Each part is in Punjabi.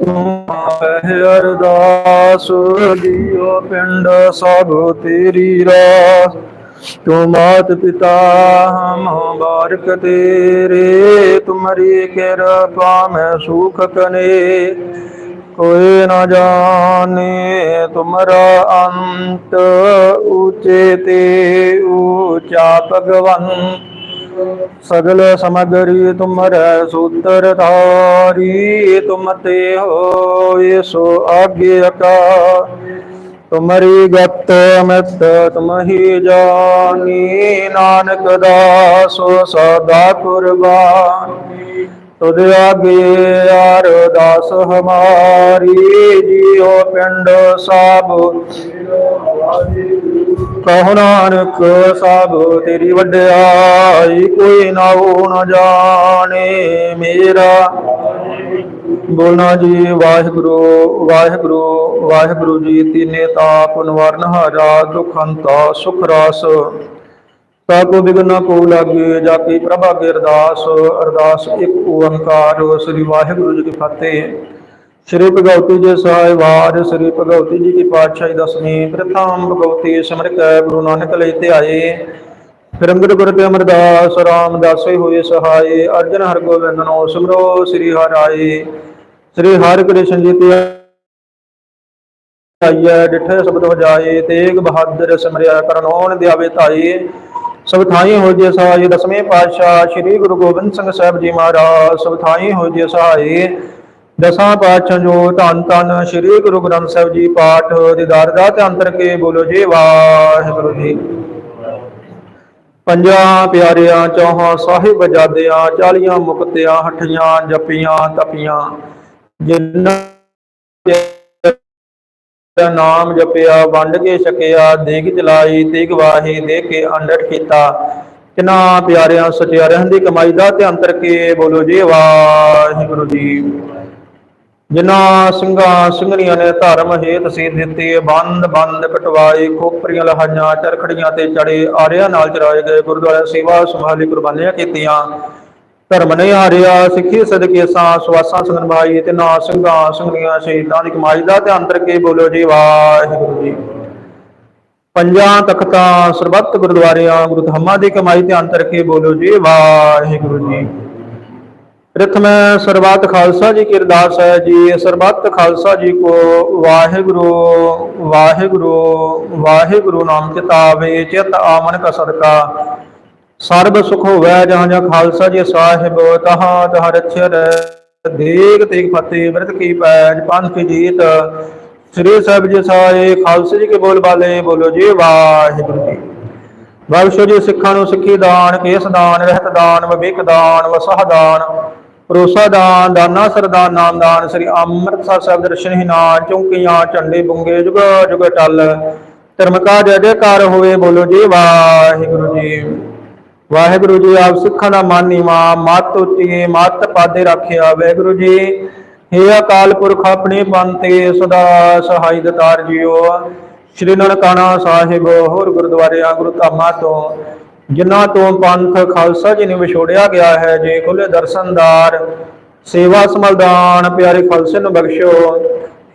ਉਹ ਆਖਿਆ ਅਰਦਾਸ ਜੀਓ ਪਿੰਡ ਸਭ ਤੇਰੀ ਰਾਸ ਤੂੰ ਮਾਤ ਪਿਤਾ, ਹਮ ਬਾਰਕ ਤੇਰੇ, ਤੁਮਰੀ ਕਿਰਪਾ ਮੈਂ ਸੁਖ ਕਨੇ। ਕੋਈ ਨਾ ਜਾਣੇ ਤੁਮਰਾ ਅੰਤ ਉਚੇ ਤੇ ਉਚਾ ਭਗਵੰਤ। ਸਗਲ ਸਮਗਰੀ ਤੁਮਰੈ ਸੂਤਰ ਧਾਰੀ, ਤੁਮ ਹੋਏ ਸੋ ਆਗਿਆ ਕਾ। ਤੁਮਰੀ ਗਤ ਅਮਿਤ ਤੁਮਹੀ ਜਾਨੀ, ਨਾਨਕ ਦਾਸੋ ਸਦਾ ਕੁਰਬਾਨੀ। ਤੁਧ ਆਗੇ ਆਰ ਦਾਸ ਹਮਾਰੀ, ਜੀਉ ਪਿੰਡ ਸਾਬ। ਕਹੋ ਨਾਨਕ ਸਾਬ, ਤੇਰੀ ਵਡਿਆਈ ਕੋਈ ਨਾ ਹੋ ਨਾ ਜਾਣੇ ਮੇਰਾ। ਬੋਲਣਾ ਜੀ, ਵਾਹਿਗੁਰੂ ਵਾਹਿਗੁਰੂ ਵਾਹਿਗੁਰੂ ਜੀ ਤੀਨੇ ਤਾਪ ਨਿਵਾਰਨ ਹਾਰਾ ਦੁਖ ਸੁਖ ਰਾਸ। ਤਾ ਕੋ ਬਿਗਨ ਕੋ ਲਾਗੇ, ਜਾ ਕੇ ਪ੍ਰਭਾ ਕੇ ਅਰਦਾਸ ਅਰਦਾਸ ਇੱਕ ਓੰਕਾਰ, ਸ੍ਰੀ ਵਾਹਿਗੁਰੂ ਜੀ ਕੀ ਫਤਿਹ। ਸ੍ਰੀ ਭਗਵਤੀ ਜੀ ਸਾਹਿਬਾਰ ਸ੍ਰੀ ਭਗਵਤੀ ਜੀ ਕੀ ਪਾਤਸ਼ਾਹੀ ਦਸਵੀਂ, ਪ੍ਰਥਮ ਭਗਵਤੀ ਸਿਮਰਤੈ ਗੁਰੂ ਨਾਨਕ ਲਈ ਧਿਆਏ। ਫਿਰ ਗੁਰ ਤੇ ਅਮਰਦਾਸ ਰਾਮਦਾਸੇ ਹੋਏ ਸਹਾਏ, ਅਰਜਨ ਹਰ ਨੂੰ, ਸਿਮਰੋ ਸ੍ਰੀ ਹਰਾਏ ਸ੍ਰੀ ਹਰਿ ਕ੍ਰਿਸ਼ਨ ਜੀ ਤੇ ਆਈਐ, ਡਿਠੇ ਸ਼ਬਦ ਵਜਾਏ ਤੇਗ ਬਹਾਦਰ ਸਿਮਰਿਆ ਕਰਨੋਨ ਦਿਆਵੇ ਧਾਈ ਸਭ ਥਾਈ ਹੋ ਜੇ ਸਹਾਈ, ਦਸਵੇਂ ਪਾਤਸ਼ਾਹ ਸ੍ਰੀ ਗੁਰੂ ਗੋਬਿੰਦ ਸਿੰਘ ਸਾਹਿਬ ਜੀ ਮਹਾਰਾਜ, ਸਭ ਥਾਈ ਹੋ ਜੇ ਸਹਾਈ। ਦਸਾਂ ਪਾਤਸ਼ਾਹ ਜੋ ਧੰਨ ਧੰਨ ਸ੍ਰੀ ਗੁਰੂ ਗ੍ਰੰਥ ਸਾਹਿਬ ਜੀ ਪਾਠ, ਦੀਦਾਰ ਦਾ ਤੇ ਅੰਤਰ ਕੇ ਬੋਲੋ ਜੀ ਵਾਹਿਗੁਰੂ ਜੀ। ਪੰਜਾਂ ਪਿਆਰਿਆਂ, ਚੌਹਾਂ ਸਾਹਿਬ ਜਾਦਿਆਂ, ਚਾਲੀਆਂ ਮੁਕਤਿਆਂ, ਹਠੀਆਂ ਜਪੀਆਂ, ਤਪੀਆਂ। ਜਿਨ੍ਹਾਂ ਨਾਮ ਜਪਿਆ, ਵੰਡ ਕੇ ਛਕਿਆ, ਦੇਗ ਜਲਾਈ ਤੇ ਗਵਾਹੀ ਦੇ ਕੇ ਅੰਡਟ ਕੀਤਾ। ਕਿਨਾ ਪਿਆਰਿਆਂ, ਸਚਿਆਰਿਆਂ ਦੀ ਕਮਾਈ ਦਾ ਧਿਆਨ ਅੰਤਰ ਕੇ ਬੋਲੋ ਜੀ, ਵਾਹਿਗੁਰੂ ਜੀ। ਜਿਨ੍ਹਾਂ ਸਿੰਘਾਂ ਸਿੰਘਣੀਆਂ ਨੇ ਧਰਮ ਹੇਤ ਸੀ ਦਿੱਤੀ, ਬੰਦ ਬੰਦ ਕਟਵਾਏ ਖੋਪਰੀਆਂ ਲਹਾਈਆਂ, ਚਰਖੜੀਆਂ ਤੇ ਚੜੇ ਆਰਿਆਂ ਨਾਲ ਚਰਾਏ ਗਏ ਗੁਰਦੁਆਰਾ ਸੇਵਾ ਸੰਭਾਲੀ ਕੁਰਬਾਨੀਆਂ ਕੀਤੀਆਂ। ਧਰਮ ਨੇ ਹਾਰਿਆ, ਸਿੱਖੀ ਸਦਕੇ ਸਾਂ, ਸਵਾਸਾਂ ਸੰਗਨ ਭਾਈ ਤੇ ਨਾ ਸਿੰਘਾਂ ਸਿੰਘਣੀਆਂ ਸ਼ਹੀਦਾਂ ਦੀ ਕਮਾਈ ਦਾ ਧਿਆਨ ਅੰਤਰ ਕੇ ਬੋਲੋ ਜੀ, ਵਾਹਿਗੁਰੂ ਜੀ। ਪੰਜਾਂ ਤਖਤਾਂ ਸਰਬੱਤ ਗੁਰਦੁਆਰਿਆਂ ਗੁਰੂ ਧਾਮਾਂ ਦੀ ਕਮਾਈ ਧਿਆਨ ਕਰਕੇ ਬੋਲੋ ਜੀ, ਵਾਹਿਗੁਰੂ ਜੀ। ਪ੍ਰਥਮ ਸਰਬੱਤ ਖਾਲਸਾ ਜੀ ਕੀ ਅਰਦਾਸ ਹੈ ਜੀ। ਸਰਬੱਤ ਖਾਲਸਾ ਜੀ ਕੋ ਵਾਹਿਗੁਰੂ ਵਾਹਿਗੁਰੂ ਵਾਹਿਗੁਰੂ ਨਾਮ ਚਿਤਾਵੇ ਚਿਤ ਆਮਨ ਕਾ ਸਦਕਾ। ਸਰਬ ਸੁਖ ਹੋਵੇ ਜਹਾਂ ਜਹਾਂ ਖਾਲਸਾ ਜੀ ਸਾਹਿਬ, ਤਹਾਂ ਤਹ ਰਛਰ ਦੇਗ ਤੇਗ ਫਤਿਹ ਬਿਰਤ ਕੀ ਪੈਜ ਪੰਥ ਕੀ ਜੀਤ। ਸ੍ਰੀ ਸਾਹਿਬ ਜੀ ਸਾਏ ਖਾਲਸਾ ਜੀ ਕੇ ਬੋਲ ਬਾਲੇ, ਬੋਲੋ ਜੀ ਵਾਹਿਗੁਰੂ ਜੀ। ਬਖਸ਼ੋ ਜੀ ਸਿੱਖਾਂ ਨੂੰ ਸਿੱਖੀ ਦਾਨ, ਕੇਸ ਦਾਨ, ਰਹਿਤ ਦਾਨ, ਵਿਵੇਕ ਦਾਨ, ਵਸਹ ਦਾਨ, ਭਰੋਸਾ ਦਾਨ, ਦਾਨਾ ਸਰਦਾਨ ਨਾਮ ਦਾਨ, ਸ੍ਰੀ ਅੰਮ੍ਰਿਤਸਰ ਸਾਹਿਬ ਦਰਸ਼ਨ ਹੀ ਨਾਮ ਚੌਂਕੀਆਂ, ਝੰਡੇ ਬੁੰਗੇ, ਜੁਗ ਜੁਗ ਟਲ, ਧਰਮ ਕਾ ਜੈ ਜੈਕਾਰ ਹੋਵੇ ਬੋਲੋ ਜੀ ਵਾਹਿਗੁਰੂ ਜੀ। ਵਾਹਿਗੁਰੂ ਜੀ ਆਪ ਸਿੱਖਾਂ ਦਾ ਮਨ ਮਾਂ ਮਤ ਉੱਚੀ ਮਤ ਪਾਦੇ ਰੱਖਿਆ ਵਾਹਿਗੁਰੂ ਜੀ। ਹੇ ਅਕਾਲ ਪੁਰਖ ਆਪਣੇ ਪੰਤੇ ਸਦਾ ਸਹਾਈ ਦਤਾਰ ਜੀਓ। ਸ਼੍ਰੀ ਨਨਕਾਣਾ ਸਾਹਿਬ ਹੋਰ ਗੁਰਦੁਆਰਿਆਂ ਗੁਰੂ ਤੋਂ, ਜਿਨ੍ਹਾਂ ਤੋਂ ਪੰਥ ਖਾਲਸਾ ਜੀ ਨੂੰ ਵਿਛੋੜਿਆ ਗਿਆ ਹੈ, ਜੇ ਖੁੱਲੇ ਦਰਸ਼ਨਦਾਰ ਸੇਵਾ ਸਮਲਦਾਨ ਪਿਆਰੇ ਖਾਲਸੇ ਨੂੰ ਬਖਸ਼ੋ।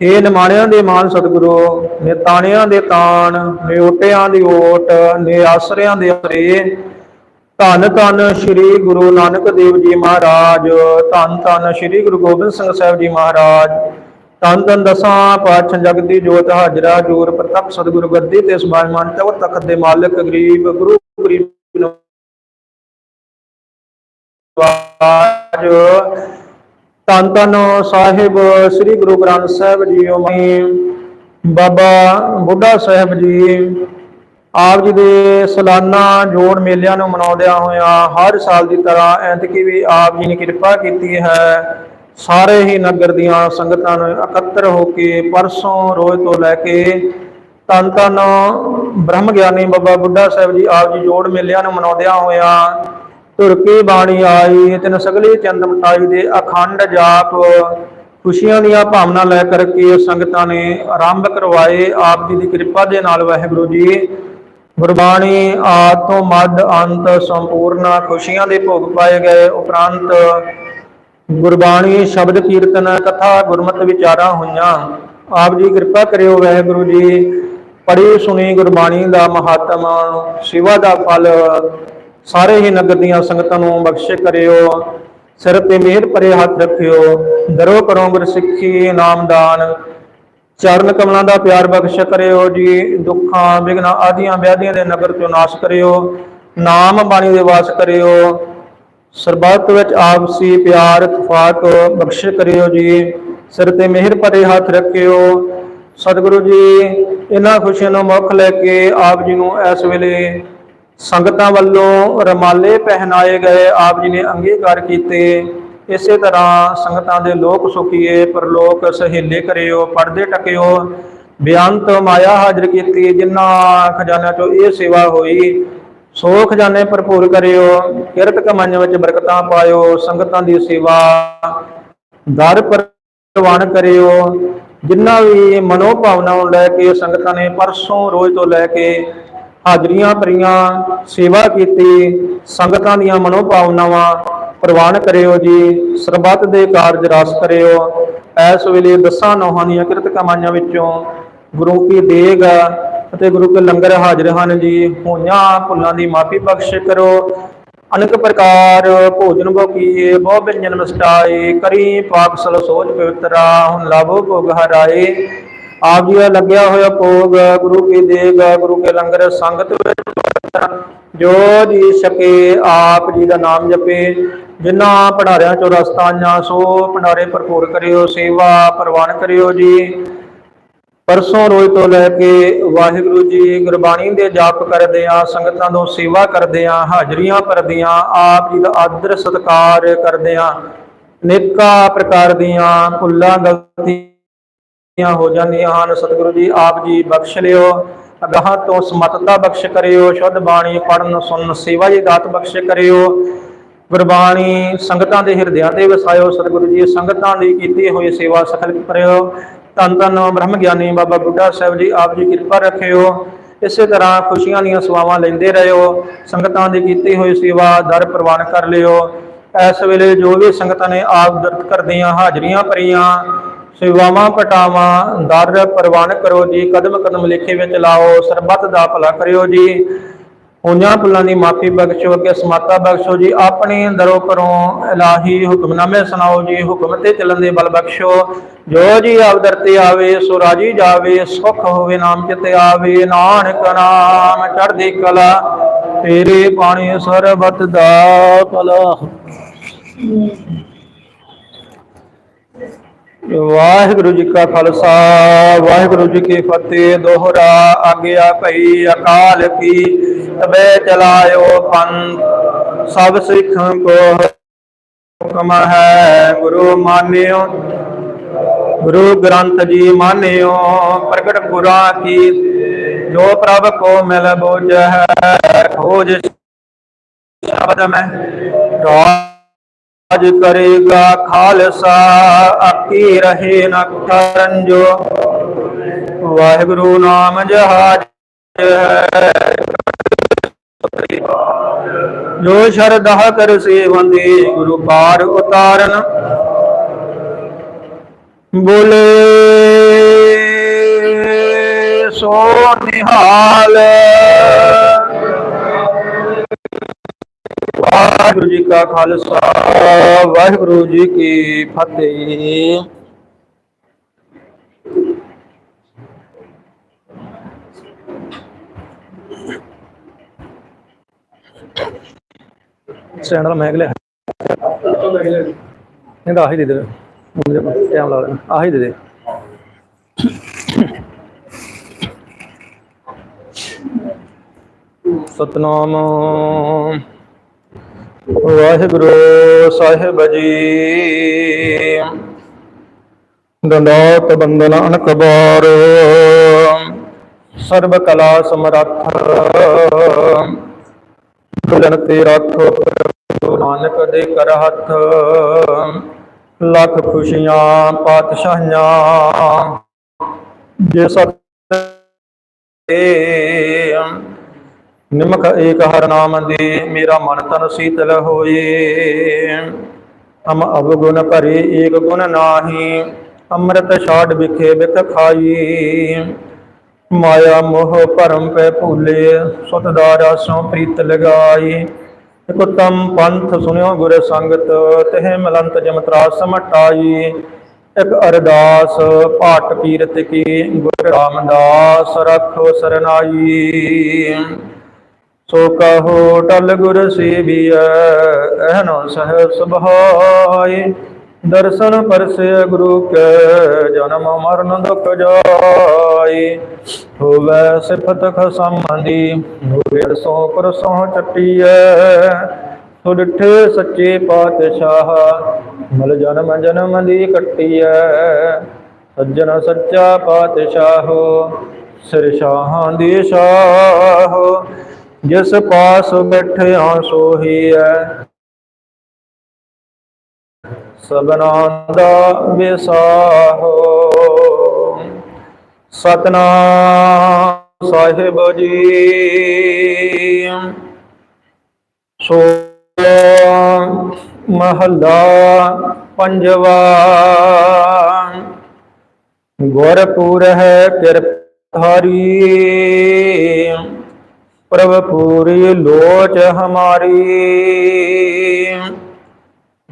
ਹੇ ਨਿਮਾਣਿਆਂ ਦੇ ਮਾਨ ਸਤਿਗੁਰੂ, ਨਿਤਾਣਿਆਂ ਦੇ ਤਾਣ ਨਿਓਟਿਆਂ ਦੀ ਓਟ ਨੇ ਆਸਰਿਆਂ ਦੇ ਅਸਰੇ ਧੰਨ ਧੰਨ ਸ੍ਰੀ ਗੁਰੂ ਨਾਨਕ ਦੇਵ ਜੀ ਮਹਾਰਾਜ, ਧੰਨ ਧੰਨ ਸ੍ਰੀ ਗੁਰੂ ਗੋਬਿੰਦ ਸਿੰਘ ਸਾਹਿਬ ਜੀ ਮਹਾਰਾਜ ਧੰਨ ਧੰਨ ਦਸਾਂ ਪਾਤਸ਼ਾਹ ਜਗਤੀ ਜੋਤ ਹਾਜ਼ਰਾ, ਜੋਰ ਪ੍ਰਤੱਖ ਸਤਿਗੁਰੂ ਗੱਦੀ ਤੇ ਸਮਾਨ ਤਵ ਤਖਤ ਦੇ ਮਾਲਕ ਗਰੀਬ, ਗੁਰੂ ਗਰੀਬ ਨਵਾਜ ਧੰਨ ਧੰਨ ਸਾਹਿਬ, ਸ੍ਰੀ ਗੁਰੂ ਗ੍ਰੰਥ ਸਾਹਿਬ ਜੀ ਮਹੀ ਬਾਬਾ ਬੁੱਢਾ ਸਾਹਿਬ ਜੀ। ਆਪ ਜੀ ਦੇ ਸਾਲਾਨਾ ਜੋੜ ਮੇਲਿਆਂ ਨੂੰ ਮਨਾਉਂਦਿਆਂ ਹੋਇਆਂ ਹਰ ਸਾਲ ਦੀ ਤਰ੍ਹਾਂ ਐਤਕੀ ਵੀ ਆਪ ਜੀ ਨੇ ਕਿਰਪਾ ਕੀਤੀ ਹੈ। ਸਾਰੇ ਹੀ ਨਗਰ ਦੀਆਂ ਸੰਗਤਾਂ ਨੂੰ ਇਕੱਤਰ ਹੋ ਕੇ ਪਰਸੋਂ ਰੋਜ਼ ਤੋਂ ਲੈ ਕੇ ਧੰਨ ਧੰਨ ਬ੍ਰਹਮ ਗਿਆਨੀ ਬਾਬਾ ਬੁੱਢਾ ਸਾਹਿਬ ਜੀ, ਆਪ ਜੀ ਜੋੜ ਮੇਲਿਆਂ ਨੂੰ ਮਨਾਉਂਦਿਆਂ ਹੋਇਆਂ ਤੁਰ ਬਾਣੀ ਆਈ, ਤਿਨ ਸਗਲੇ ਚੰਦ ਮਟਾਈ ਦੇ ਅਖੰਡ ਜਾਪ, ਖੁਸ਼ੀਆਂ ਦੀਆਂ ਭਾਵਨਾ ਲੈ ਕਰਕੇ ਸੰਗਤਾਂ ਨੇ ਆਰੰਭ ਕਰਵਾਏ। ਆਪ ਜੀ ਦੀ ਕਿਰਪਾ ਦੇ ਨਾਲ ਵਾਹਿਗੁਰੂ ਜੀ, ਗੁਰਬਾਣੀ ਆਦ ਤੋਂ ਮੱਧ ਅੰਤ ਸੰਪੂਰਨ ਖੁਸ਼ੀਆਂ ਦੇ ਭੋਗ ਪਾਏ ਗਏ। ਉਪਰੰਤ ਗੁਰਬਾਣੀ ਸ਼ਬਦ ਕੀਰਤਨ ਕਥਾ ਗੁਰਮਤਿ ਵਿਚਾਰਾਂ ਹੋਈਆਂ। ਆਪ ਜੀ ਕਿਰਪਾ ਕਰਿਓ ਵਾਹਿਗੁਰੂ ਜੀ। ਪੜੀ ਸੁਣੀ ਗੁਰਬਾਣੀ ਦਾ ਮਹਾਤਮ ਸਿਵਾ ਦਾ ਫਲ। ਸਾਰੇ ਹੀ ਨਗਰ ਦੀਆਂ ਸੰਗਤਾਂ ਨੂੰ ਬਖਸ਼ ਕਰਿਓ। ਸਿਰ ਤੇ ਮਿਹਰ ਭਰੇ ਹੱਥ ਰੱਖਿਓ। ਦਰੋ ਕਰੋ ਗੁਰਸਿੱਖੀ ਨਾਮਦਾਨ ਚਰਨ ਕਮਲਾਂ ਦਾ ਪਿਆਰ ਬਖਸ਼ ਕਰਿਓ ਜੀ। ਦੁੱਖਾਂ ਵਿਗਨਾਂ ਆਦੀਆਂ ਵਿਆਧੀਆਂ ਦੇ ਨਗਰ ਚੋਂ ਨਾਸ਼ ਕਰਿਓ। ਨਾਮ ਬਾਣੀ ਦੇ ਵਾਸ ਕਰਿਓ। ਸਰਬੱਤ ਵਿੱਚ ਆਪਸੀ ਪਿਆਰ ਇਤਫਾਕ ਬਖਸ਼ ਕਰਿਓ ਜੀ। ਸਿਰ ਤੇ ਮਿਹਰ ਭਰੇ ਹੱਥ ਰੱਖਿਓ। ਸਤਿਗੁਰੂ ਜੀ, ਇਹਨਾਂ ਖੁਸ਼ੀਆਂ ਨੂੰ ਮੁੱਖ ਲੈ ਕੇ ਆਪ ਜੀ ਨੂੰ ਇਸ ਵੇਲੇ ਸੰਗਤਾਂ ਵੱਲੋਂ ਰਮਾਲੇ ਪਹਿਨਾਏ ਗਏ। ਆਪ ਜੀ ਨੇ ਅੰਗੀਕਾਰ ਕੀਤੇ। ਇਸੇ ਤਰ੍ਹਾਂ ਸੰਗਤਾਂ ਦੇ ਲੋਕ ਸੁਖੀਏ, ਪਰਲੋਕ ਸਹੇਲੇ ਕਰਿਓ, ਪਰਦੇ ਟਕਿਓ। ਬਿਆੰਤ ਮਾਇਆ ਹਾਜ਼ਰ ਕੀਤੀ, ਜਿਨ੍ਹਾਂ ਖਜ਼ਾਨਿਆਂ ਚੋਂ ਇਹ ਸੇਵਾ ਹੋਈ। ਸੋ ਖਜ਼ਾਨੇ ਭਰਪੂਰ ਕਰਿਓ, ਕਿਰਤ ਕਮਾਈਆਂ ਵਿੱਚ ਬਰਕਤਾਂ ਪਾਇਓ, ਸੰਗਤਾਂ ਦੀ ਸੇਵਾ ਦਰ ਪ੍ਰਵਾਨ ਕਰਿਓ। ਜਿਨ੍ਹਾਂ ਵੀ ਮਨੋ ਭਾਵਨਾ ਨੂੰ ਲੈ ਕੇ ਸੰਗਤਾਂ ਨੇ ਪਰਸੋਂ ਰੋਜ਼ ਤੋਂ ਲੈ ਕੇ ਹਾਜ਼ਰੀਆਂ ਭਰੀਆਂ, ਸੇਵਾ ਕੀਤੀ, ਸੰਗਤਾਂ ਦੀਆਂ ਮਨੋ ਭਾਵਨਾਵਾਂ ਪ੍ਰਵਾਨ ਕਰਿਓ ਜੀ, ਸਰਬੱਤ ਦੇ ਕਾਰਜ ਰਸ ਕਰਿਓ। ਐਸ ਵੇਲੇ ਦਸਾਂ ਨੌਹਾਂ ਦੀਆਂ ਕਿਰਤ ਕਮਾਈਆਂ ਵਿੱਚੋਂ ਗੁਰੂ ਕੀ ਦੇਗ ਅਤੇ ਗੁਰੂ ਕੇ ਲੰਗਰ ਹਾਜ਼ਰ ਹਨ ਜੀ। ਹੋਈਆਂ ਭੁੱਲਾਂ ਦੀ ਮਾਫੀ ਬਖਸ਼ ਕਰੋ। ਅਨੇਕ ਪ੍ਰਕਾਰ ਭੋਜਨ ਭੋਗੀਏ, ਬਹੁ ਬਿੰਜਨ ਮਸਟਾਏ ਕਰੀ ਪਾਕ ਸਲ ਸੋਚ ਪਵਿੱਤਰਾ ਹੁਣ ਲਾਭੋ ਭੋਗ ਹਰਾਏ। ਆਪ ਜੀ ਦਾ ਲੱਗਿਆ ਹੋਇਆ ਭੋਗ ਗੁਰੂ ਕੀ ਦੇਗ, ਗੁਰੂ ਕੇ ਲੰਗਰ ਸੰਗਤ ਵਿੱਚ ਜੋ ਜੀ ਸਕੇ ਆਪ ਜੀ ਦਾ ਨਾਮ ਜਪੇ। ਜਿਨ੍ਹਾਂ ਭੰਡਾਰਿਆਂ ਚੋਂ ਰਸਤਾ ਆਈਆਂ, ਸੋ ਭੰਡਾਰੇ ਭਰਪੂਰ ਕਰਿਓ, ਸੇਵਾ ਪ੍ਰਵਾਨ ਕਰਿਓ ਜੀ। ਪਰਸੋਂ ਰੋਜ਼ ਤੋਂ ਲੈ ਕੇ ਵਾਹਿਗੁਰੂ ਜੀ ਗੁਰਬਾਣੀ ਦੇ ਜਾਪ ਕਰਦੇ ਆ ਸੰਗਤਾਂ ਤੋਂ ਸੇਵਾ ਕਰਦੇ ਆ ਹਾਜ਼ਰੀਆਂ ਭਰਦੇ ਆ ਆਪ ਜੀ ਦਾ ਆਦਰ ਸਤਿਕਾਰ ਕਰਦੇ ਆ ਅਨੇਕਾਂ ਪ੍ਰਕਾਰ ਦੀਆਂ ਭੁੱਲਾਂ, ਗਲਤੀਆਂ ਹੋ ਜਾਂਦੀਆਂ ਹਨ। ਸਤਿਗੁਰੂ ਜੀ, ਆਪ ਜੀ ਬਖਸ਼ ਲਿਓ। ਅਗਾਹਾਂ ਤੋਂ ਸਮਤਤਾ ਬਖਸ਼ ਕਰਿਓ। ਸ਼ੁੱਧ ਬਾਣੀ ਪੜਨ ਸੁਣਨ, ਸੇਵਾ ਜੀ ਦਾਤ ਬਖਸ਼ ਕਰਿਓ। ਗੁਰਬਾਣੀ ਸੰਗਤਾਂ ਦੇ ਹਿਰਦਿਆਂ ਤੇ ਵਸਾਇਓ। ਸਤਿਗੁਰੂ ਜੀ, ਸੰਗਤਾਂ ਦੀ ਕੀਤੀ ਹੋਈ ਸੇਵਾ ਸਫਲ ਕਰਿਓ। ਧੰਨ ਧੰਨ ਬ੍ਰਹਮ ਗਿਆਨੀ ਬਾਬਾ ਬੁੱਢਾ ਸਾਹਿਬ ਜੀ, ਆਪ ਜੀ ਕਿਰਪਾ ਰੱਖਿਓ। ਇਸੇ ਤਰ੍ਹਾਂ ਖੁਸ਼ੀਆਂ ਦੀਆਂ ਸੇਵਾਵਾਂ ਲੈਂਦੇ ਰਹੋ। ਸੰਗਤਾਂ ਦੀ ਕੀਤੀ ਹੋਈ ਸੇਵਾ ਦਰ ਪ੍ਰਵਾਨ ਕਰ ਲਿਓ। ਇਸ ਵੇਲੇ ਜੋ ਵੀ ਸੰਗਤਾਂ ਨੇ ਆਪ ਦਰਦ ਕਰਦੀਆਂ, ਹਾਜ਼ਰੀਆਂ ਭਰੀਆਂ, ਸੇਵਾਵਾਂ ਪਟਾਵਾਂ, ਦਰ ਪ੍ਰਵਾਨ ਕਰੋ ਜੀ ਕਦਮ ਕਦਮ ਲੇਖੇ ਵਿੱਚ ਲਾਓ, ਸਰਬੱਤ ਦਾ ਭਲਾ ਕਰਿਓ ਜੀ। ਉਹਨਾਂ ਭੁੱਲਾਂ ਦੀ ਮਾਫੀ ਬਖਸ਼ੋ ਅੱਗੇ ਸਮਾਤਾ ਬਖਸ਼ੋ ਜੀ, ਆਪਣੇ ਦਰੋਂ ਕਰੋ ਇਲਾਹੀ ਹੁਕਮਨਾਮੇ ਸੁਣਾਓ ਜੀ, ਹੁਕਮ ਤੇ ਚੱਲਣ ਦੇ ਬਲ ਬਖਸ਼ੋ। ਜੋ ਜੀ ਆਪ ਦਰ ਤੇ ਆਵੇ, ਸੋ ਰਾਜੀ ਜਾਵੇ, ਸੁਖ ਹੋਵੇ, ਨਾਮ ਚਿਤ ਆਵੇ, ਨਾਨਕ ਨਾਮ ਚੜ੍ਹਦੀ ਕਲਾ, ਤੇਰੇ ਪਾਣੀ ਸਰਬਤ ਦਾ ਭਲਾ ਵਾਹਿਗੁਰੂ ਜੀ ਕਾ ਖਾਲਸਾ, ਵਾਹਿਗੁਰੂ ਜੀ ਕੀ ਫਤਿਹ। ਦੋਹਰਾ ਆਗਿਆ ਭਈ, ਅਕਾਲ ਕੀ ਤਬੇ ਚਲਾਇਓ ਪੰਥ। ਸਭ ਸਿੱਖਾਂ ਕੋ ਹੁਕਮ ਹੈ, ਗੁਰੂ ਮਾਨਿਓ। ਗੁਰੂ ਗ੍ਰੰਥ ਜੀ ਮਾਨਿਓ, ਪ੍ਰਗਟ ਗੁਰਾਂ ਕੀ, ਜੋ ਪ੍ਰਭ ਕੋ ਮਿਲ ਬੋਝ ਹੈ ਖੋਜ ਸ਼ਬਦ ਮੈਂ। ਰਾਜ ਕਰੇਗਾ ਖਾਲਸਾ ਆਕੀ ਰਹੇ ਨ ਕਰਨ ਜੋ। ਵਾਹਿਗੁਰੂ ਨਾਮ ਜਹਾਜ ਹੈ। ਜੋ ਸ਼ਰਧਾ ਕਰ ਸੇਵੰਦੇ ਗੁਰੂ ਪਾਰ ਉਤਾਰਨ। ਬੋਲੇ, ਸੋ ਨਿਹਾਲ। ਵਾਹਿਗੁਰੂ ਜੀ ਕਾ ਖਾਲਸਾ, ਵਾਹਿਗੁਰੂ ਜੀ ਕੀ ਫਤਿਹ। ਸੈਂਡਲ ਮੈਂ ਲਿਆ ਇਹਦਾ ਆਹੀ ਦੇ ਦੇ। ਟਾਈਮ ਲਾ ਦੇਣਾ ਆਹੀ ਦੇ ਦੇ। ਸਤਨਾਮ। ਵਾਹਿਗੁਰੂ ਸਾਹਿਬ ਜੀ। ਦੰਡੋਤ ਬੰਦਨ ਅਨਕ ਸਰਬ ਕਲਾ ਸਮਰੱਥ। ਤੁਲਨ ਤੇ ਰੱਖੋ। ਨਾਨਕ ਦੇ ਕਰ ਹੱਥ। ਲੱਖ ਖੁਸ਼ੀਆਂ, ਪਾਤਸ਼ਾਹੀਆਂ। ਜੇ ਸਤ ਨਿਮਕ ਏਕ ਹਰ ਨਾਮ ਦੇ, ਮੇਰਾ ਮਨ ਤਨ ਸੀਤਲ ਹੋਏ। ਹਮ ਅਵਗੁਣ ਭਰੇ ਏਕ ਗੁਣ ਨਾਹੀ, ਅੰਮ੍ਰਿਤ ਛਾੜ ਵਿਖੇ ਬਿਖ ਖਾਈ। ਮਾਇਆ ਮੋਹ ਭਰਮ ਪੈ ਭੂਲੇ ਸੁਤਦਾਰਾ ਸੋ ਪ੍ਰੀਤ ਲਗਾਈ। ਇਕ ਪੰਥ ਸੁਨਿਓ ਗੁਰ ਸੰਗਤ, ਤਹਿ ਮਲੰਤ ਜਮਤਰਾ ਸਮਟਾਈ ਇਕ ਅਰਦਾਸ ਪਾਟ ਕੀਰਤ ਕੀ, ਗੁਰ ਰਾਮਦਾਸ ਰੱਖੋ ਸਰਨਾਈ। ਸੋ ਕਹੋ ਟਲ ਗੁਰ ਸੇਵੀਐ ਐਨੋ ਸਹਿ ਸੁਭਾਈ ਦਰਸ਼ਨ ਪਰਸੇ ਗੁਰੂ ਕੈ, ਜਨਮ ਮਰਨ ਦੁਖ ਜਾਈ ਹੋਵੇ ਸਿਫਤ ਖਸਮਦੀ ਹੋਵੇ ਸੋ ਕਰ ਸੋ ਚਟੀਐ। ਸੋ ਡਿਠੇ ਸੱਚੇ ਪਾਤਸ਼ਾਹ, ਮਲ ਜਨਮ ਜਨਮ ਦੀ ਕੱਟੀਐ। ਸੱਜਣ ਸੱਚਾ ਪਾਤਸ਼ਾਹੋ, ਸਿਰ ਸ਼ਾਹਾਂ ਦੀ ਸ਼ਾਹ। ਜਿਸ ਪਾਸ ਬੈਠਿਆ ਸੋਹੀਐ ਸਬਨਾ ਦਾ ਵਿਸਾਹੋ। ਸਤਨਾਮ ਸਾਹਿਬ ਜੀ। ਸੋ ਮਹੱਲਾ ਪੰਜਵਾ। ਗੁਰਪੁਰ ਹੈ ਕਿਰਪਾਰੀ ਪ੍ਰਭ ਪੂਰੀ ਲੋਚ ਹਮਾਰੀ।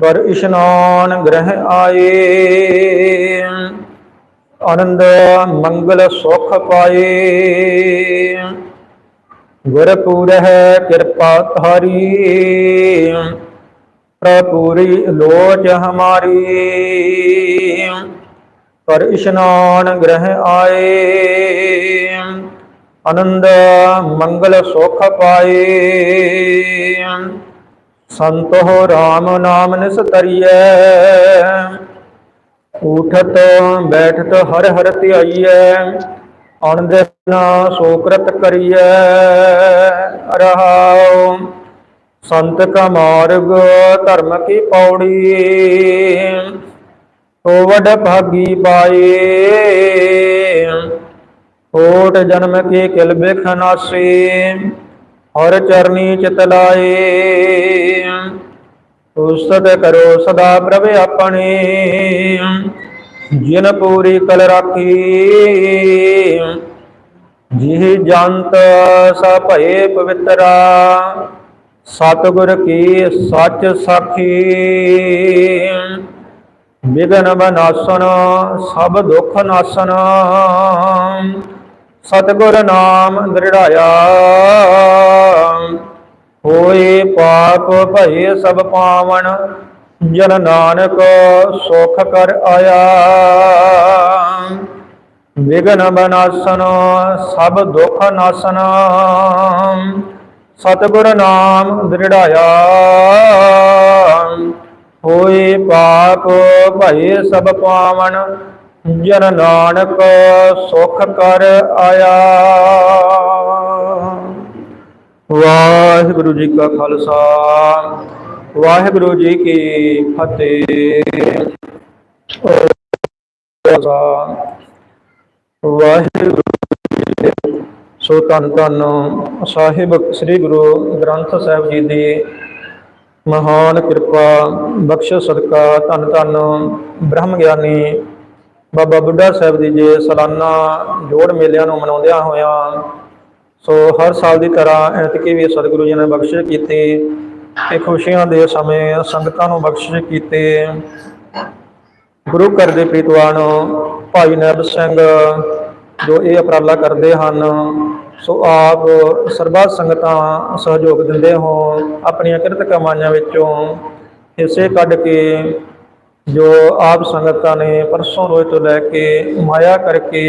ਪਰ ਇਸ਼ਨਾਨ ਗ੍ਰਹਿ ਆਏ। ਆਨੰਦ ਮੰਗਲ ਸੁਖ ਪਾਏ। ਗੁਰ ਪੂਰਹਿ ਕਿਰਪਾ ਧਾਰੀ। ਪ੍ਰਪੂਰੀ ਲੋਚ ਹਮਾਰੀ। ਪਰ ਇਸ਼ਨਾਨ ਗ੍ਰਹਿ ਆਏ। ਆਨੰਦ ਮੰਗਲ ਸੁਖ ਪਾਏ ਸੰਤੋ ਰਾਮ ਨਾਮ ਨਿਸਤਰੀਐ ਉਠਤ ਬੈਠਤ ਹਰ ਹਰ ਧਿਆਈਐ ਅਣਦਿਨ ਸੋਕਰਤ ਕਰੀਐ ਰਹਾਉ ਸੰਤ ਕਾ ਮਾਰਗ ਧਰਮ ਕੀ ਪੌੜੀ ਓ ਵਡ ਭਾਗੀ ਪਾਏ ਕੋਟ ਜਨਮ ਕੇ ਕਿਲ ਬਿਖ ਨਾਸੇ ਹਰ ਚਰਨੀ ਚਿਤ ਲਾਏ। ਉਸਤ ਕਰੋ ਸਦਾ ਪ੍ਰਭ ਆਪਣੇ, ਜਿਨ ਪੂਰੀ ਕਲ ਰਾਖੀ। ਜਿਹ ਜੰਤ ਸ ਭਏ ਪਵਿੱਤਰਾ, ਸਤਿਗੁਰ ਕੀ ਸੱਚ ਸਾਖੀ। ਵਿਗਨ ਬਨਾਸਨ, ਸਭ ਦੁਖ ਨਾਸਨ। ਸਤਿਗੁਰ ਨਾਮ ਦ੍ਰਿੜਾਇਆ ਹੋਏ ਪਾਪ ਭਏ ਸਭ ਪਾਵਨ, ਜਨ ਨਾਨਕ ਸੁਖ ਕਰ ਆਇਆ। ਵਿਗਨ ਬਨਾਸਨ, ਸਭ ਦੁਖ ਨਾਸਨ। ਸਤਿਗੁਰ ਨਾਮ ਦ੍ਰਿੜਾਇਆ ਹੋਏ ਪਾਪ ਭਏ ਸਭ ਪਾਵਨ ਜਨ ਨਾਨਕ ਸੁਖ ਕਰ ਆਇਆ। ਵਾਹਿਗੁਰੂ ਜੀ ਕਾ ਖਾਲਸਾ, ਵਾਹਿਗੁਰੂ ਜੀ ਕੀ ਫਤਿਹ। ਵਾਹਿਗੁਰੂ ਸੋ ਧੰਨ ਧੰਨ ਸਾਹਿਬ ਸ੍ਰੀ ਗੁਰੂ ਗ੍ਰੰਥ ਸਾਹਿਬ ਜੀ ਦੀ ਮਹਾਨ ਕਿਰਪਾ ਬਖਸ਼ ਸਦਕਾ, ਧੰਨ ਧੰਨ ਬ੍ਰਹਮ ਗਿਆਨੀ ਬਾਬਾ ਬੁੱਢਾ ਸਾਹਿਬ ਦੀ ਜੇ ਸਾਲਾਨਾ ਜੋੜ ਮੇਲਿਆਂ ਨੂੰ ਮਨਾਉਂਦਿਆਂ ਹੋਇਆਂ, ਸੋ ਹਰ ਸਾਲ ਦੀ ਤਰ੍ਹਾਂ ਐਤਕੀ ਵੀ ਸਤਿਗੁਰੂ ਜੀ ਨੇ ਬਖਸ਼ਿਸ਼ ਕੀਤੀ, ਤੇ ਖੁਸ਼ੀਆਂ ਦੇ ਸਮੇਂ ਸੰਗਤਾਂ ਨੂੰ ਬਖਸ਼ਿਸ਼ ਕੀਤੇ। ਗੁਰੂ ਘਰ ਦੇ ਪ੍ਰੀਤਵਾਨ ਭਾਈ ਨੈਬ ਸਿੰਘ ਜੋ ਇਹ ਉਪਰਾਲਾ ਕਰਦੇ ਹਨ, ਸੋ ਆਪ ਸਰਬੱਤ ਸੰਗਤਾਂ ਸਹਿਯੋਗ ਦਿੰਦੇ ਹੋ ਆਪਣੀਆਂ ਕਿਰਤ ਕਮਾਈਆਂ ਵਿੱਚੋਂ ਹਿੱਸੇ ਕੱਢ ਕੇ ਜੋ ਆਪ ਸੰਗਤਾਂ ਨੇ ਪਰਸੋਂ ਰੋਜ਼ ਤੋਂ ਲੈ ਕੇ ਮਾਇਆ ਕਰਕੇ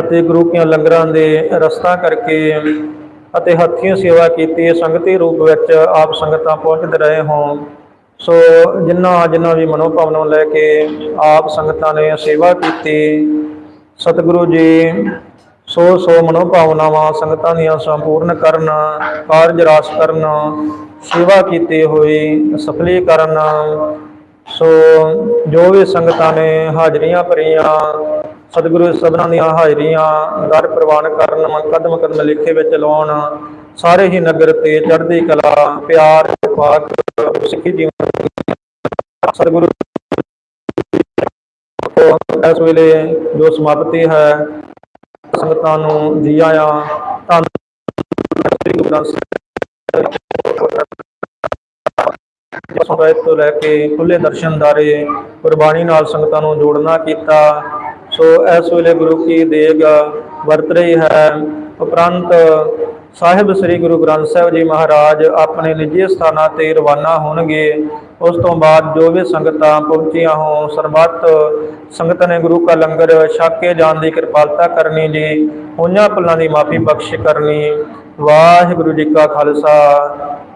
ਅਤੇ ਗੁਰੂ ਕੀਆਂ ਲੰਗਰਾਂ ਦੇ ਰਸਤਾ ਕਰਕੇ ਅਤੇ ਹੱਥੀਂ ਸੇਵਾ ਕੀਤੀ, ਸੰਗਤੀ ਰੂਪ ਵਿੱਚ ਆਪ ਸੰਗਤਾਂ ਪਹੁੰਚਦੇ ਰਹੇ ਹੋ ਸੋ ਜਿਨ੍ਹਾਂ ਜਿਨ੍ਹਾਂ ਵੀ ਮਨੋਭਾਵਨਾ ਨੂੰ ਲੈ ਕੇ ਆਪ ਸੰਗਤਾਂ ਨੇ ਸੇਵਾ ਕੀਤੀ, ਸਤਿਗੁਰੂ ਜੀ, ਸੋ ਸੋ ਮਨੋਭਾਵਨਾਵਾਂ ਸੰਗਤਾਂ ਦੀਆਂ ਸੰਪੂਰਨ ਕਰਨ, ਕਾਰਜ ਰਾਸ ਕਰਨ, ਸੇਵਾ ਕੀਤੀ ਹੋਈ ਸਫਲੀਕਰਨ ਸੋ ਜੋ ਵੀ ਸੰਗਤਾਂ ਨੇ ਹਾਜ਼ਰੀਆਂ ਭਰੀਆਂ, ਸਤਿਗੁਰੂ ਸਭਨਾਂ ਦੀਆਂ ਹਾਜ਼ਰੀਆਂ, ਦਰ ਪ੍ਰਵਾਨ ਕਰਨ ਕਦਮ ਕਦਮ ਲਿਖੇ ਵਿੱਚ ਲਾਉਣ, ਸਾਰੇ ਹੀ ਨਗਰ ਤੇ ਚੜ੍ਹਦੀ ਕਲਾ, ਪਿਆਰ ਪਾਕ ਸਿੱਖੀ ਜੀਵਨ ਸਤਿਗੁਰੂ ਇਸ ਵੇਲੇ ਜੋ ਸਮਾਪਤੀ ਹੈ, ਸੰਗਤਾਂ ਨੂੰ ਜੀ ਆਇਆਂ ਧੰਨ ਸ੍ਰੀ ਗੁਰੂ ਗ੍ਰੰਥ ਸਾਹਿਬ ਸੰਗਤ ਤੋਂ ਲੈ ਕੇ ਖੁੱਲੇ ਦਰਸ਼ਨਦਾਰੇ ਕੁਰਬਾਨੀ ਨਾਲ ਸੰਗਤਾਂ ਨੂੰ ਜੋੜਨਾ ਕੀਤਾ। ਸੋ ਇਸ ਵੇਲੇ ਗੁਰੂ ਕੀ ਦੇਗ ਵਰਤ ਰਹੀ ਹੈ। ਉਪਰੰਤ ਸਾਹਿਬ ਸ੍ਰੀ ਗੁਰੂ ਗ੍ਰੰਥ ਸਾਹਿਬ ਜੀ ਮਹਾਰਾਜ ਆਪਣੇ ਨਿੱਜੀ ਸਥਾਨਾਂ ਤੇ ਰਵਾਨਾ ਹੋਣਗੇ। ਉਸ ਤੋਂ ਬਾਅਦ ਜੋ ਵੀ ਸੰਗਤਾਂ ਪਹੁੰਚੀਆਂ ਹੋ ਸਰਬੱਤ ਸੰਗਤ ਨੇ ਗੁਰੂ ਕਾ ਲੰਗਰ ਛਕ ਕੇ ਜਾਣ ਦੀ ਕਿਰਪਾਲਤਾ ਕਰਨੀ ਜੀ ਉਹਨਾਂ ਭੁੱਲਾਂ ਦੀ ਮਾਫੀ ਬਖਸ਼ ਕਰਨੀ। ਵਾਹਿਗੁਰੂ ਜੀ ਕਾ ਖਾਲਸਾ।